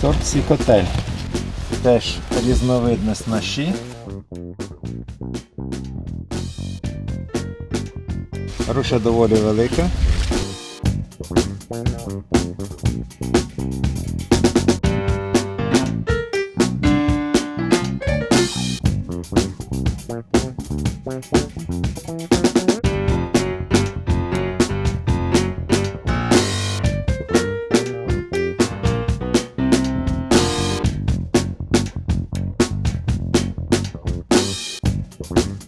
Сорт сікотель. Теж різновидне снащі. Руша доволі велика.